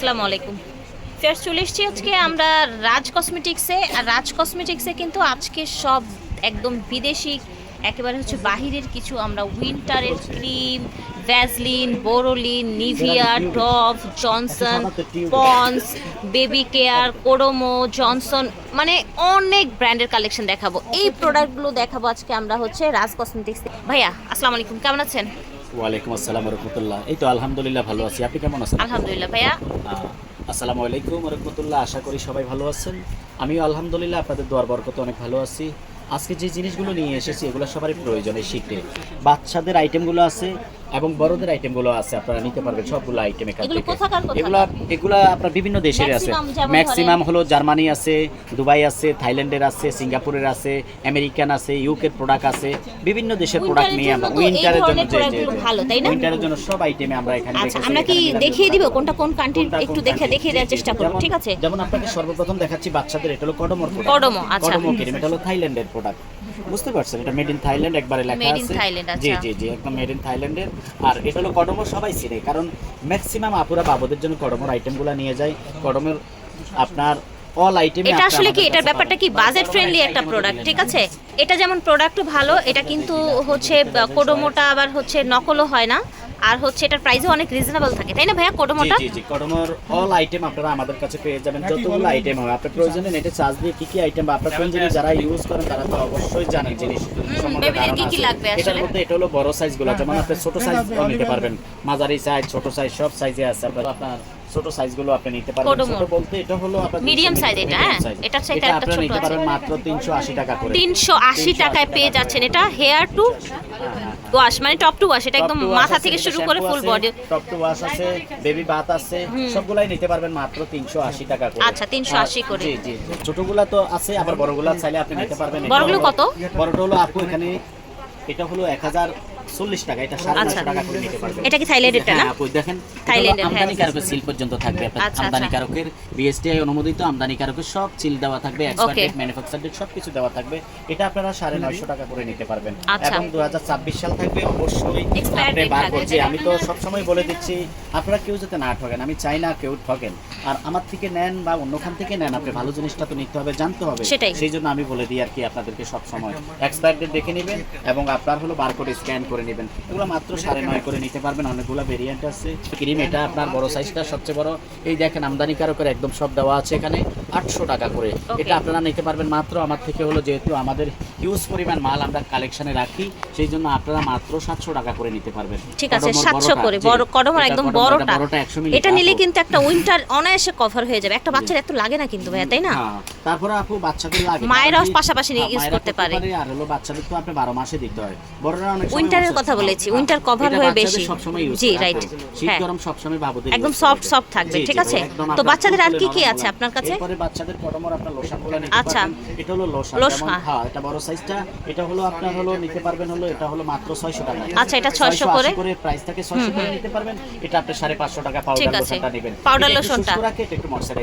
আসসালামু আলাইকুম। ফের চলে এসেছি আজকে আমরা রাজ কসমেটিক্সে। আর রাজ কসমেটিক্সে কিন্তু আজকে সব একদম বিদেশি একেবারে হচ্ছে বাহিরের কিছু আমরা উইন্টারের cream Vaseline Boroline Nivea Dove Johnson Pond's baby care Kodomo Johnson মানে অনেক ব্র্যান্ডের কালেকশন দেখাবো। এই প্রোডাক্টগুলো দেখাবো আজকে আমরা হচ্ছে রাজ কসমেটিক্স। ভাইয়া আসসালামু আলাইকুম কেমন আছেন? ওয়ালাইকুম আসসালাম রহমতুল্লাহ এই তো আলহামদুলিল্লাহ ভালো আছি। আপনি কেমন আছেন? আলহামদুলিল্লাহ ভাইয়া। আসসালামু আলাইকুম রহমতুল্লাহ আশা করি সবাই ভালো আছেন। আমিও আলহামদুলিল্লাহ আপনাদের দোয়ার বরকত অনেক ভালো আছি। আজকে যে জিনিসগুলো নিয়ে এসেছি এগুলো সবারই প্রয়োজন এই শীতে। বাচ্চাদের আইটেমগুলো আছে এবং বড়দের আইটেমগুলো আছে আপনারা নিতে পারবেন সবগুলো আইটেম এখান থেকে? এগুলো এগুলো আপনার বিভিন্ন দেশের আছে। ম্যাক্সিমাম হলো জার্মানি আছে দুবাই আছে থাইল্যান্ডের আছে সিঙ্গাপুরের আছে আমেরিকান আছে ইউকের প্রোডাক্ট আছে বিভিন্ন দেশের প্রোডাক্ট নিয়ে আমরা উইন্টারের জন্য ধরনের যে ভালো, তাই না? উইন্টারের জন্য সব আইটেমে আমরা এখানে আচ্ছা আমরা কি দেখিয়ে দিব কোনটা কোন কান্ট্রির কোনটা একটু দেখে দেখিয়ে দেওয়ার চেষ্টা করব ঠিক আছে? যেমন আপনাকে সর্বপ্রথম দেখাচ্ছি বাচ্চাদের এটা হলো কডমর প্রোডাক্ট কডমো, আচ্ছা। কডমো ক্রিম এটা হলো থাইল্যান্ডের প্রোডাক্ট বুঝতে পারছেন? এটা মেড ইন থাইল্যান্ড একবারে লেখা আছে। জি আচ্ছা। জি জি একদম মেড ইন থাইল্যান্ডের আর এটা হলো কডমো সবাই চিনে কারণ ম্যাক্সিমাম আপুরা বাবুদের জন্য কডমোর আইটেমগুলো নিয়ে যায়। কডমের আপনার অল আইটেম এটা আসলে কি এটার ব্যাপারটা কি বাজেট ফ্রেন্ডলি একটা প্রোডাক্ট ঠিক আছে? এটা যেমন প্রোডাক্টও ভালো এটা কিন্তু হচ্ছে কোডোমোটা আবার হচ্ছে নকলও হয় না। আর হচ্ছে এটার প্রাইসও অনেক রিজনেবল থাকে তাই না ভাইয়া? কোডোমোটা জি জি কডমোর অল আইটেম আপনারা আমাদের কাছে পেয়ে যাবেন যতগুলো আইটেম হবে। আপনার প্রয়োজনে নেটে চার্জ দিয়ে কি কি আইটেম বা আপনার কোন জিনিস যারা ইউজ করেন তারা তো অবশ্যই জানেন জিনিস সম্বন্ধে baby দের ধারণা কি কি। লাগবে এটার আসলে? মধ্যে এটা হলো বড় সাইজগুলো যেমন আপনি ছোট সাইজ নিতে পারবেন। মাঝারি সাইজ ছোট সাইজ সব সাইজে আছে। আপনার আপনার ছোট সাইজগুলো আপনি নিতে পারবেন। ছোট বলতে এটা হলো আপনার Medium size এটা, হ্যাঁ? এটার চাইতে এটা একটা আপনারা ছোট নিতে। পারবেন মাত্র 380 টাকা করে। তিনশো আশি টাকায় পেয়ে যাচ্ছেন। এটা হেয়ার টু ওয়াশ মানে টপ টু ওয়াশ এটা একদম মাথা থেকে শুরু করে full body top to wash আছে বেবি বাথ আছে সবগুলাই নিতে পারবেন মাত্র 380 টাকা করে আচ্ছা, 380 করে। জি জি। ছোটগুলা তো আছে আবার বড়গুলা চাইলে আপনি নিতে পারবেন বড়গুলো কত? বড়টা হলো আপু এখানে এটা হলো 1040 টাকা এটা 950 আচ্ছা। টাকা করে নিতে পারবেন। এটা কি হ্যাঁ, আপু দেখেন থাইল্যান্ডের, হ্যাঁ। আমদানি কারকের সিল পর্যন্ত থাকবে। আপনার আচ্ছা, আমদানি আচ্ছা। কারকের বিএসটিআই অনুমোদিত আমদানি কারকের সব সিল দেওয়া থাকবে। ম্যানুফ্যাকচার ডেট সবকিছু দেওয়া থাকবে। এটা আপনারা 950 টাকা করে নিতে পারবেন। আচ্ছা। এবং 2026 সাল থাকবে অবশ্যই আপনি বার করছি। আমি তো সব সময় বলে দিচ্ছি আপনারা কেউ যাতে না ঠকেন আমি চাই না কেউ ঠকেন আর আমার থেকে নেন বা অন্যখান থেকে নেন আপনি ভালো জিনিসটা তো নিতে হবে জানতে হবে। সেই জন্য আমি বলে দিই আর কি আপনাদেরকে সব সময় এক্সপায়ার ডেট দেখে নেবেন এবং আপনার হলো বারকোড স্ক্যান করে নেবেন। এগুলো মাত্র সাড়ে নয় করে নিতে পারবেন অনেকগুলো ভেরিয়েন্ট আছে। ক্রিম এটা আপনার বড় সাইজটা সবচেয়ে বড়। এই দেখেন আমদানি কারকের একদম সব দেওয়া আছে এখানে আটশো টাকা করে। এটা আপনারা নিতে পারবেন মাত্র। আমার থেকে হলো যেহেতু আমাদের হিউজ পরিমাণ মাল আমরা কালেকশনে রাখি সেই জন্য আপনারা মাত্র সাতশো টাকা করে নিতে পারবেন। ঠিক আছে সাতশো করে বড় কডমার একদম বড়টা। এটা বড়টা 100 মিলি এটা নিলে কিন্তু একটা উইন্টার অনায়াসে কভার হয়ে যাবে। একটা বাচ্চার এত লাগে না কিন্তু ভাইয়া তাই না? হ্যাঁ, তারপরে আপু বাচ্চাদের লাগে মায়েরাও পাশাপাশি হ্যাঁ, use করতে পারে। আর হলো বাচ্চাদের তো আপনি বারো মাসে দিতে হয়। বড়রা অনেক সময় উইন্টারের কথা বলেছি, হ্যাঁ, উইন্টার কভার হয়ে বেশি। জি। শীত হ্যাঁ। গরম সবসময় বাবুদের একদম সফট সফট থাকবে, ঠিক আছে? তো বাচ্চাদের আর কি কি আছে আপনার কাছে? এরপরে বাচ্চাদের কটমর আপনার লোশনগুলো নিতে আচ্ছা। এটা হলো লোশন লোশন। হ্যাঁ এটা বড় সাইজটা এটা হলো আপনার হলো নিতে পারবেন হলো এটা হলো মাত্র 600 টাকা আচ্ছা, এটা 600 করে? করে প্রাইস থাকে 600 করে নিতে পারবেন এটা আপনি 550 টাকা ঠিক পাউডার আছে। লোশনটা নেবেন একটু লোশনটা।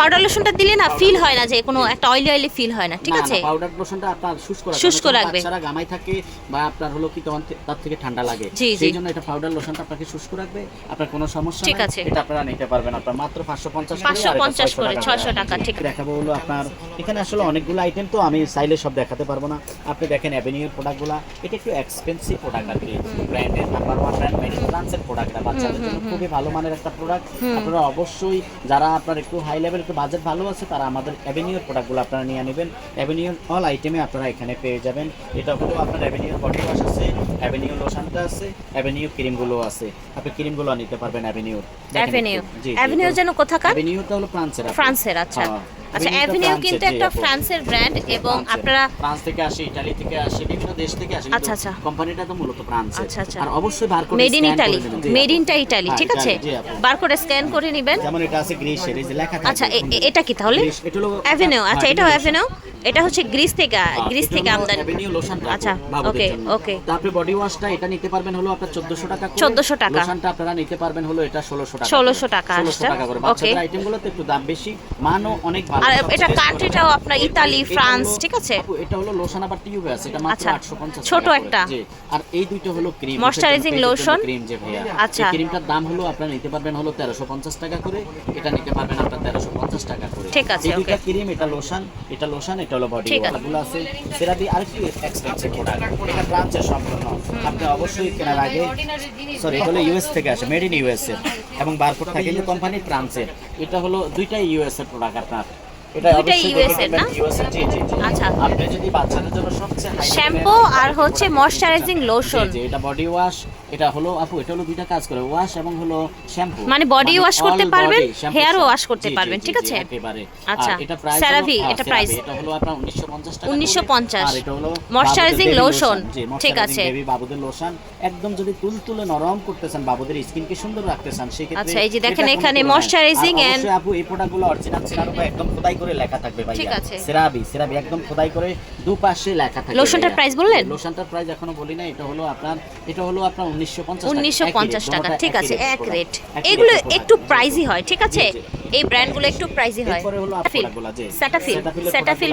পাউডার লোশনটা দিলে না ফিল হয় না যে কোনো একটা অয়েলি অয়েলি ফিল হয় না ঠিক আছে পাউডার লোশনটা আপনার শুষ্ক রাখবে শুষ্ক রাখবে। বাচ্চারা গামাই থাকে বা আপনার হলো কি তখন তার থেকে ঠান্ডা লাগে। সেই জন্য এটা পাউডার লোশনটা আপনাকে শুষ্ক রাখবে আপনার কোনো সমস্যা ঠিক আছে। এটা আপনারা নিতে পারবেন আপনার মাত্র 550 করে 550 করে, 600 টাকা, ঠিক। দেখাবো হলো আপনার এখানে আসলে অনেকগুলো আইটেম তো আমি চাইলে সব দেখাতে পারব না। আপনি দেখেন অ্যাভিনিউর প্রোডাক্টগুলো এটা একটু এক্সপেন্সিভ প্রোডাক্ট আর কি। ব্র্যান্ডের number one brand made in ফ্রান্সের প্রোডাক্ট বাচ্চাদের জন্য খুবই ভালো মানের একটা প্রোডাক্ট আপনারা অবশ্যই যারা আপনার একটু হাই লেভেল একটু বাজেট ভালো আছে তারা আমাদের অ্যাভিনিউর প্রোডাক্টগুলো আপনারা নিয়ে নেবেন। অ্যাভিনিউর অল আইটেমে আপনারা এখানে পেয়ে যাবেন। এটা হলো আপনার অ্যাভিনিউর বডি ওয়াশ আছে। অ্যাভিনিউ লোশনটা আছে অ্যাভিনিউ ক্রিমগুলো আছে। আপনি ক্রিমগুলো নিতে পারবেন অ্যাভিনিউর অ্যাভিনিউ অ্যাভিনিউ যেন কোথাকার? অ্যাভিনিউটা হলো ফ্রান্সের ফ্রান্সের আচ্ছা। হ্যাঁ, আচ্ছা অ্যাভিনিউ কিন্তু একটা ফ্রান্সের ব্র্যান্ড এবং আপনারা ফ্রান্স থেকে আসে ইতালি থেকে আসে বিভিন্ন দেশ থেকে আসে আচ্ছা, আচ্ছা। কোম্পানিটা তো মূলত ফ্রান্সের। আচ্ছা, আচ্ছা। আর অবশ্যই barcode made in Italy made ইনটা Italy হ্যাঁ, ঠিক আছে? বারকোড স্ক্যান করে নেবেন। যেমন এটা আছে গ্রিসের এই যে লেখা থাকে আচ্ছা এ- এ- এটা কি তাহলে? এটা হলো অ্যাভিনিউ আচ্ছা হ্যাঁ, এটাও অ্যাভিনিউ এটা হচ্ছে গ্রিস থেকে হ্যাঁ, গ্রিস এটা থেকে আমদানি আচ্ছা, জন্য। okay. তারপরে বডি ওয়াশটা এটা নিতে পারবেন হলো আপনার 1400 টাকা করে 1400 টাকা। লোশনটা আপনারা নিতে পারবেন হলো এটা 1600 টাকা 1600 টাকা 1600 আসছে। টাকা করে. বাচ্চাদের আইটেমগুলোতে একটু দাম বেশি মানও অনেক ভালো আর এটা কান্ট্রিটাও আপনার ইতালি ফ্রান্স ঠিক আছে এটা হলো লোশন আবার টিউবে আছে এটা মাত্র আচ্ছা, 850 ছোট একটা। আর এই দুইটা হলো ক্রিম Moisturizing lotion? ক্রিম যে ভাইয়া আচ্ছা। এই ক্রিমটার দাম হলো আপনারা নিতে পারবেন হলো 1350 টাকা করে এটা নিতে পারবেন আপনারা 1350 টাকা করে ঠিক আছে, এই দুইটা okay. ক্রিম এটা লোশন এটা লোশন এটা হলো বডি ওয়াশগুলো আছে। সেটা দিয়ে আরেকটু এক্সপেন্সিভ প্রোডাক্ট এটা ফ্রান্সের সম্পূর্ণ। আপনি অবশ্যই কেনার আগে সরি এটা হলো ইউএস থেকে আসে মেড ইন ইউএস এর এবং বারকোড থাকে কিন্তু কোম্পানি ফ্রান্সের এটা হলো দুইটাই ইউএস এর প্রোডাক্ট আপনার। এটা এর না? আচ্ছা। আপনি যদি বাচ্চাদের জন্য সবচেয়ে শ্যাম্পু আর হচ্ছে product লোশন এটা বডি ওয়াশ এটা হলো আপু এটা হলো দুইটা কাজ করে ওয়াশ এবং হলো শ্যাম্পু মানে body wash করতে পারবেন, body shampoo hair ও সব। wash করতে পারবেন, ঠিক আছে? আচ্ছা, এটা প্রাইস CeraVe, এটা price? এটা হলো আপনার 1950 টাকা 1950 আর এটা হলো Moisturizing বাবুদের baby lotion, জি, ঠিক আছে। baby বাবুদের লোশন একদম যদি তুলতুলে নরম করতেছেন বাবুদের স্কিনকে সুন্দর রাখতে চান সেক্ষেত্রে আচ্ছা, এই যে দেখেন এখানে আর and- অবশ্যই আপু এই প্রোডাক্টগুলো অরিজিনাল সেরার উপর একদম খোদাই করে লেখা থাকবে ভাইয়া ঠিক আছে। সেরাবি সেরাবি একদম খোদাই করে দুপাশে লেখা থাকবে লোশনটার price বললেন? লোশনটার প্রাইস এখনও বলি না এটা হলো আপনার এটা হলো আপনার 1950 টাকা উনিশশো পঞ্চাশ টাকা। ঠিক আছে এক রেট এগুলো একটু। প্রাইজি হয় ঠিক আছে? এই ব্র্যান্ডগুলো একটু প্রাইজি হয়।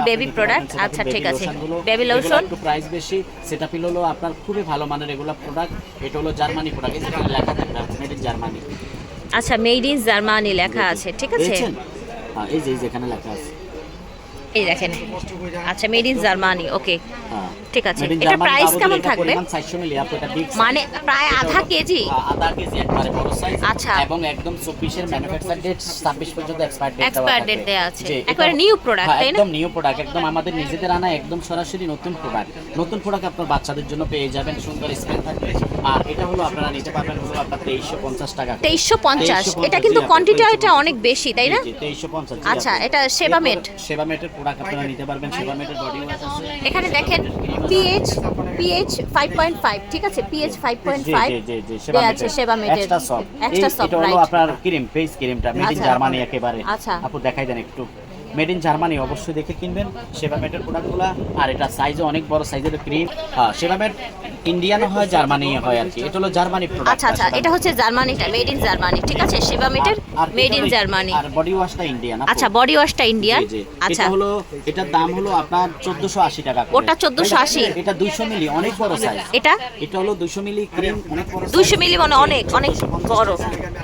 বেবি প্রোডাক্ট আচ্ছা ঠিক আছে। বেবি লোশন একটু প্রাইস বেশি। হলো আপনার খুবই ভালো মানের এগুলো প্রোডাক্ট এটা হলো জার্মানি প্রোডাক্ট এখানে লেখা থাকবে মেড ইন জার্মানি আচ্ছা মেড ইন জার্মানি লেখা আছে ঠিক আছে? হ্যাঁ, এই যে এখানে লেখা আছে। এই দেখেন আচ্ছা মেড ইন জার্মানি ওকে হ্যাঁ। ঠিক আছে এটা প্রাইস কেমন থাকবে পরিমাণ 400 মিলি, আপু এটা big size। মানে প্রায় আধা কেজি হ্যাঁ, আধা কেজি একবারে বড় সাইজ আচ্ছা। এবং একদম 24 এর ম্যানুফ্যাকচার ডেট 26 পর্যন্ত এক্সপায়ার ডেট Expired date দেয়া আছে। একেবারে new product, তাই না? একদম নিউ প্রোডাক্ট একদম আমাদের নিজেদের আনা একদম সরাসরি নতুন প্রোডাক্ট নতুন প্রোডাক্ট আপনার বাচ্চাদের জন্য পেয়ে যাবেন সুন্দর স্মেল থাকবে আর এটা হলো আপনারা নিতে পারবেন হলো আপনার 2350 টাকা তেইশশো পঞ্চাশ। 2350 এটা কিন্তু কোয়ান্টিটি 2350 এটা অনেক বেশি তাই না? জি, জি, 2350 আচ্ছা। এটা। এরপর সেবামেটের প্রোডাক্ট আপনারা নিতে পারবেন সেবামেটের বডি ওয়াশ আছে। এখানে দেখেন pH pH five point five ঠিক আছে? পিএইচ ফাইভ পয়েন্ট জি, ফাইভ জি, জি, আছে সেবা মেটের। Extra soft। এক্সট্রা সফট এটা হলো আপনার ক্রিম ফেস ক্রিমটা মেড ইন। জার্মানি একেবারে। আচ্ছা। আপু দেখাই দেন একটু। মেড ইন জার্মানি অবশ্যই দেখে কিনবেন। সেবামেটের প্রোডাক্টগুলো আর এটা সাইজও অনেক বড় সাইজের ক্রিম হ্যাঁ সেবামেট ইন্ডিয়ানও হয় জার্মানি হয় আর কি। এটা হলো জার্মানি প্রোডাক্ট আচ্ছা আচ্ছা এটা হচ্ছে জার্মানিটা মেড ইন জার্মানি ঠিক আছে? সেবা মেটের মেড ইন জার্মানি আর বডি ওয়াশটা ইন্ডিয়ান আচ্ছা বডি ওয়াশটা ইন্ডিয়ান। আচ্ছা এটা হলো এটার দাম হলো আপনার 1480 টাকা ওটা 1480 এটা 200 মিলি অনেক বড় সাইজ এটা? এটা হলো 200 মিলি ক্রিম অনেক বড় 200 মিলি মানে অনেক, অনেক বড়।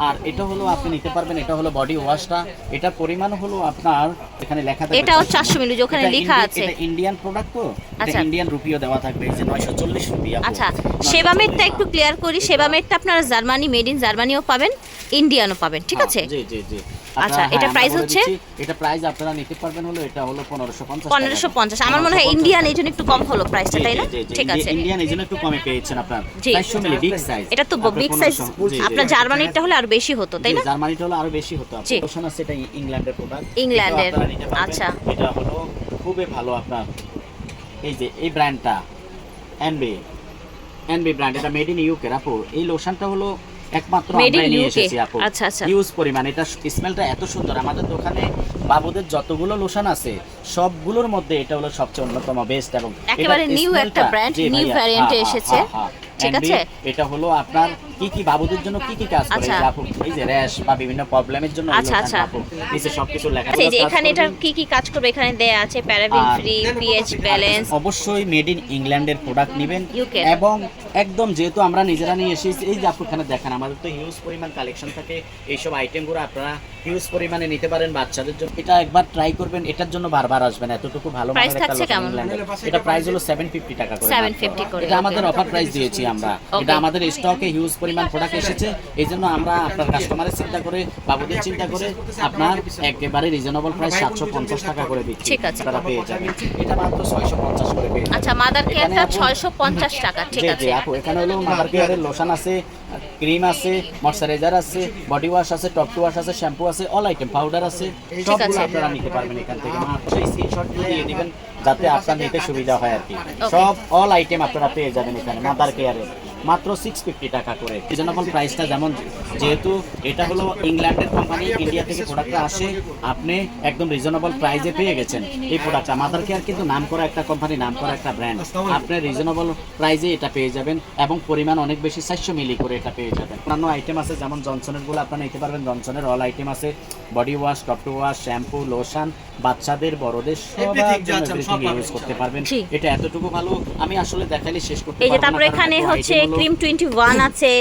আর এটা হলো আপনি নিতে পারবেন এটা হলো বডি ওয়াশটা এটার পরিমাণ হলো আপনার এখানে লেখা থাকবে এটাও 400 মিলি, ওখানে লেখা আছে। এটা ইন্ডিয়ান প্রোডাক্ট তো? এটা আচ্ছা। ইন্ডিয়ান রুপিও দেওয়া থাকবে এই যে 940 রুপি আচ্ছা সেবামেটটা একটু ক্লিয়ার করি। সেবামেটটা আপনারা জার্মানি মেড ইন জার্মানিও পাবেন ইন্ডিয়ানও পাবেন ঠিক আছে? হ্যাঁ, জি জি জি। আচ্ছা, এটা হ্যাঁ, আমরা বলে হচ্ছে? এটা প্রাইস আপনারা নিতে পারবেন হলো এটা হলো 1550 পনেরোশো পঞ্চাশ। আমার মনে হয় ইন্ডিয়ান এই জন্য একটু কম হলো প্রাইসটা তাই না? ঠিক আছে। ইন্ডিয়ান এই জন্য একটু কমে পেয়েছেন আপনার। জি। 400 মিলি বিগ সাইজ এটা তো বিগ সাইজ আপনার জার্মানিটা হলে আর বেশি হতো তাই না? জার্মানিটা হলো আরও বেশি হতো। জি। লোশন আছে এটা ইংল্যান্ডের প্রোডাক্ট ইংল্যান্ডের, আচ্ছা। এটা হলো খুবই ভালো আপনার। এই যে এই ব্র্যান্ডটা এনবি এনবি ব্র্যান্ড এটা মেড ইন ইউকে আপু এই লোশনটা হলো একমাত্র আমরাই নিয়ে এসেছি আপু আচ্ছা, আচ্ছা। ইউজ পরিমাণ। এটা স্মেলটা এত সুন্দর। আমাদের দোকানে বাবুদের যতগুলো লোশন আছে সবগুলোর মধ্যে এটা হলো সবচেয়ে অন্যতম বেস্ট এবং একেবারে নিউ একটা ব্র্যান্ড নিউ new ভাইয়া, variant হ্যাঁ, এসেছে। ঠিক আছে? এটা হলো আপনার কি কি বাবুদের জন্য কি কি কাজ করে? আচ্ছা। এই যে আপু এই যে র্যাশ বা বিভিন্ন প্রবলেমের জন্য আচ্ছা, আচ্ছা। আপু নিচে সবকিছু লেখা আচ্ছা এই যে এখানে। এটার কি কি কাজ করবে? এখানে দেয়া আছে প্যারাবিন ফ্রি পিএইচ ব্যালেন্স অবশ্যই মেড ইন ইংল্যান্ডের প্রোডাক্ট নেবেন। এবং একদম যেহেতু আমরা নিজেরা নিয়ে এসেছি এই যে আপু এখানে দেখেন আমাদের তো হিউজ পরিমাণ কালেকশন থাকে। এইসব আইটেমগুলো আপনারা হিউজ পরিমাণে নিতে পারেন বাচ্চাদের জন্য। এটা একবার ট্রাই করবেন এটার জন্য বারবার আসবেন এতটুকু ভালো। এটা প্রাইস হলো 750 টাকা করে। 750 করে, এটা আমাদের অফার প্রাইস দিয়েছি। আমরা। এটা আমাদের স্টকে হিউজ পরিমাণ প্রোডাক্ট এসেছে। এই জন্য আমরা আপনার কাস্টমারের চিন্তা করে বাবুদের চিন্তা করে আপনার একেবারে রিজনেবল প্রাইস 750 টাকা করে দিচ্ছি। ঠিক আছে। আপনারা পেয়ে যাবেন। এটা মাত্র 650 করে পেয়ে। আচ্ছা মাদার কেয়ারটা ছয়শো পঞ্চাশ টাকা ঠিক আছে। আপু এখানে হলো মাদার কেয়ারের লোশন আছে। ক্রিম আছে ময়শ্চারাইজার আছে বডি ওয়াশ আছে টপ টু ওয়াশ আছে শ্যাম্পু আছে অল আইটেম পাউডার আছে। সবগুলো আপনারা নিতে পারবেন এখান থেকে। স্ক্রিনশট দিয়ে দিবেন যাতে আপনার নিতে সুবিধা হয় আর কি। সব অল আইটেম আপনারা পেয়ে যাবেন এখানে মাদার কেয়ারে মাত্র সিক্স ফিফটি টাকা করে। রিজনেবল প্রাইসটা যেমন যেহেতু এটা হলো ইংল্যান্ডের কোম্পানি ইন্ডিয়া থেকে প্রোডাক্টটা আসে আপনি একদম রিজনেবল প্রাইসে পেয়ে গেছেন এই প্রোডাক্টটা মাদার কেয়ার কিন্তু নাম করা একটা কোম্পানি নাম করা একটা ব্র্যান্ড আপনি রিজনেবল প্রাইসে এটা পেয়ে যাবেন এবং পরিমাণ অনেক বেশি চারশো মিলি করে এটা পেয়ে যাবেন। অন্যান্য আইটেম আছে যেমন জনসনেরগুলো আপনারা নিতে পারবেন। জনসনের অল আইটেম আছে body wash top to wash shampoo lotion বাচ্চাদের বড়দের সবার জন্য ইউজ করতে পারবেন। এটা এতটুকু ভালো আমি আসলে দেখাইলে শেষ করতে এই যে পারব না, তারপর এখানে হচ্ছে ক্রিম টোয়েন্টি ওয়ান আছে।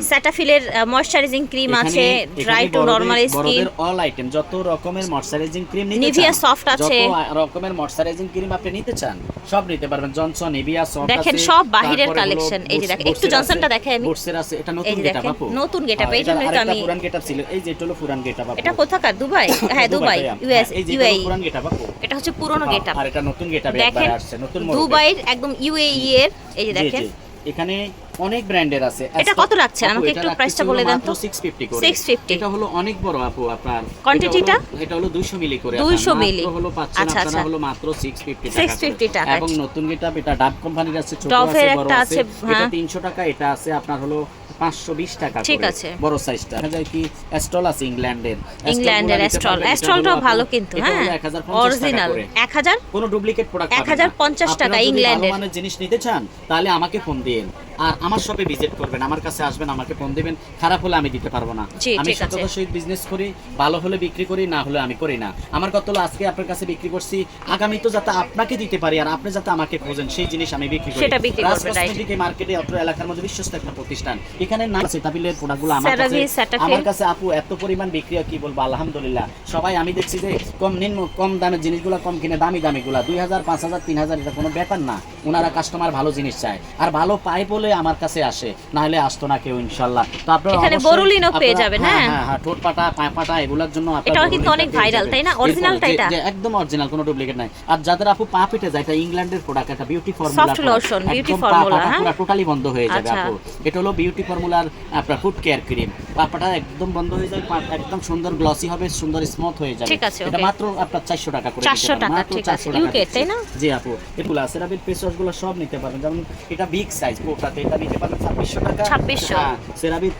স্যাটাফিলের ময়শ্চারাইজিং ক্রিম আছে ড্রাই টু নরমাল স্কিন বড়দের অল আইটেম যত রকমের ময়শ্চারাইজিং ক্রিম নিতে চান, soft আছে। যত রকমের ময়শ্চারাইজিং ক্রিম আপনি নিতে চান সব নিতে পারবেন। জনসন নিভিয়া সফট দেখেন সব বাহিরের collection। এই যে দেখেন, একটু জনসনটা আমি। বুটসের আছে এটা নতুন গেটআপ আপু। নতুন getup, হ্যাঁ, এই জন্যই তো আমি- পুরান গেটআপ ছিল। এই যে এটা হলো পুরান গেটআপ আপু। এটা কোথাকার? দুবাই? হ্যাঁ দুবাই ইউএস এটা ইউএই। পুরান গেটআপ আপু। এটা হচ্ছে পুরনো হ্যাঁ, গেটআপ। আর এটা নতুন গেটআপ একবার আসছে নতুন। দুবাইয়ের একদম ইউএই এর এই যে দেখেন। এখানে অনেক ব্র্যান্ডের আছে। এটা কত রাখছেন? আমাকে একটু রাখতেছি price টা হলো বলে দেন তো। 650 করে। 650 এটা হলো অনেক বড় আপু আপনার। Quantity এটা হলো- 200 মিলি করে 200 মিলি। হলো পাচ্ছেন আচ্ছা, আপনারা আচ্ছা। হলো মাত্র 650 টাকা 650 টাকা। এবং নতুন এটা ডাব কোম্পানির আছে ছোট আছে বড় আছে। এটা হ্যাঁ। 300 টাকা এটা আছে আপনার হলো 520 টাকা ঠিক আছে। বড় সাইজটা দেখা যায় কি অ্যাস্টল আছে ইংল্যান্ডের। ইংল্যান্ডের অ্যাস্ট্রল অ্যাস্ট্রলটাও ভালো কিন্তু হ্যাঁ। অরিজিনাল অরিজিনাল এক হাজার কোনো ডুপ্লিকেট প্রোডাক্ট 1050 টাকা ইংল্যান্ডের। মানের জিনিস নিতে চান তাহলে আমাকে ফোন দিন। আর আমার শপে ভিজিট করবেন আমার কাছে আসবেন আমাকে ফোন দিবেন খারাপ হলে আমি দিতে পারব না। আমি সততার সহিত বিজনেস করি ভালো হলে বিক্রি করি না হলে আমি করি না। আমার কত হলো আজকে আপনার কাছে বিক্রি করছি আগামী তো যাতে আপনাকে দিতে পারি আর আপনি যাতে আমাকে খোঁজেন সেই জিনিস আমি বিক্রি করি। সেটা বিক্রি করবেন, মার্কেটে অত্র এলাকার মধ্যে বিশ্বস্ত একটা প্রতিষ্ঠান। এখানে না সেটাবিলের প্রোডাক্টগুলো আমার কাছে আমার কাছে আপু এত পরিমাণ বিক্রি কি বলব? আলহামদুলিল্লাহ। সবাই আমি দেখছি যে কম নিম্ন কম দামের জিনিসগুলো কম কিনে দামি দামিগুলা। দুই হাজার পাঁচ হাজার তিন হাজার এটা কোনো ব্যাপার না। ওনারা কাস্টমার ভালো জিনিস চায়। আর ভালো পায় বলে আমার কাছে আসে না হলে আসতো না কেউ ইনশাল্লাহ তো আপনারা এখানে বরুলিনও পেয়ে যাবেন, হ্যাঁ হ্যাঁ? হ্যাঁ হ্যাঁ ঠোঁট পাটা পা পাটা এগুলোর জন্য আপনারা এটাও কিন্তু অনেক যাবেন। তাই না? টা যে- এটা? একদম অরিজিনাল কোনো ডুপ্লিকেট নাই আর যাদের আপু পা পিটে যায় এটা ইংল্যান্ডের প্রোডাক্ট একটা beauty formula Soft lotion, beauty formula, হ্যাঁ? পুরো টোটালি বন্ধ হয়ে যাবে আচ্ছা। আপু এটা হলো বিউটি ফর্মুলার আপনার ফুড কেয়ার ক্রিম পাপাটা একদম বন্ধ হয়ে যাবে পা একদম সুন্দর গ্লসি হবে সুন্দর স্মুথ হয়ে যাবে ঠিক আছে, এটা মাত্র আপনার 400 টাকা করে 400 টাকা, ঠিক আছে। 400 টাকা UK, দিচ্ছি। তাই না? জি আপু এগুলো সেরাবিল ফেস ওয়াশগুলো সব নিতে পারবেন যেমন এটা বিগ সাইজ এটা নিতে পারবেন 2600 টাকা। 2600 হ্যাঁ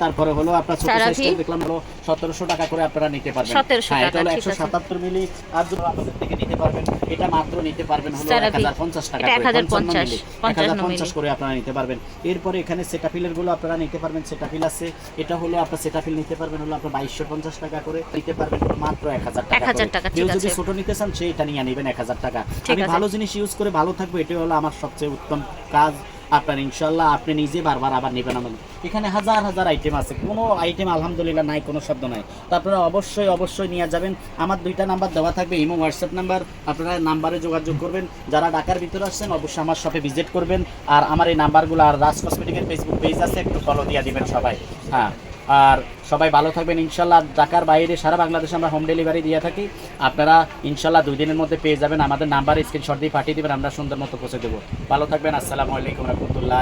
তারপরে হলো আপনার ছোট সাইজটা দেখলাম হলো 1700 টাকা করে আপনারা নিতে পারবেন। 1700 এটা হলো ঠিক আছে। 177 মিলি আর যদি আমাদের থেকে নিতে পারবেন এটা মাত্র নিতে পারবেন হলো CeraVe 1050 টাকা এটা করে 1050 মিলি। 55 1050 করে আপনারা নিতে পারবেন। এরপরে এখানে সেটাফিলেরগুলো আপনারা নিতে পারবেন সেটাফিল আছে। এটা হলো আপনার সেটাফিল নিতে পারবেন হলো আপনার 2250 টাকা করে নিতে পারবেন মাত্র এক হাজার টাকা, কেউ যদি ছোট নিতে চান সেটা নিয়ে নেবেন 1000 টাকা। আমি ভালো জিনিস ইউজ করে ভালো থাকব এটাই হলো আমার সবচেয়ে উত্তম কাজ। আপনার ইনশাল্লাহ আপনি নিজে বারবার আবার নেবেন আমাদের। এখানে হাজার হাজার আইটেম আছে। কোনো আইটেম আলহামদুলিল্লাহ, নাই, কোনো শব্দ নাই। তো আপনারা অবশ্যই অবশ্যই নিয়ে যাবেন। আমার দুইটা নাম্বার দেওয়া থাকবে, ইমো হোয়াটসঅ্যাপ নাম্বার আপনারা নাম্বারে যোগাযোগ করবেন। যারা ঢাকার ভিতরে আসছেন, অবশ্যই আমার শপে ভিজিট করবেন। আর আমার এই নাম্বারগুলো আর রাজ কসমেটিকের ফেসবুক পেজ আছে, একটু ফলো দিয়ে দিবেন সবাই। হ্যাঁ। আর সবাই ভালো থাকবেন। ইনশাল্লাহ ঢাকার বাইরে সারা বাংলাদেশে আমরা হোম ডেলিভারি দিয়ে থাকি। আপনারা ইনশাল্লাহ দুই দিনের মধ্যে পেয়ে যাবেন। আমাদের নাম্বার স্ক্রিনশট দিয়ে পাঠিয়ে দেবেন। আমরা সুন্দর মতো পৌঁছে দেবো। ভালো থাকবেন। আসসালামু আলাইকুম রহমতুল্লাহ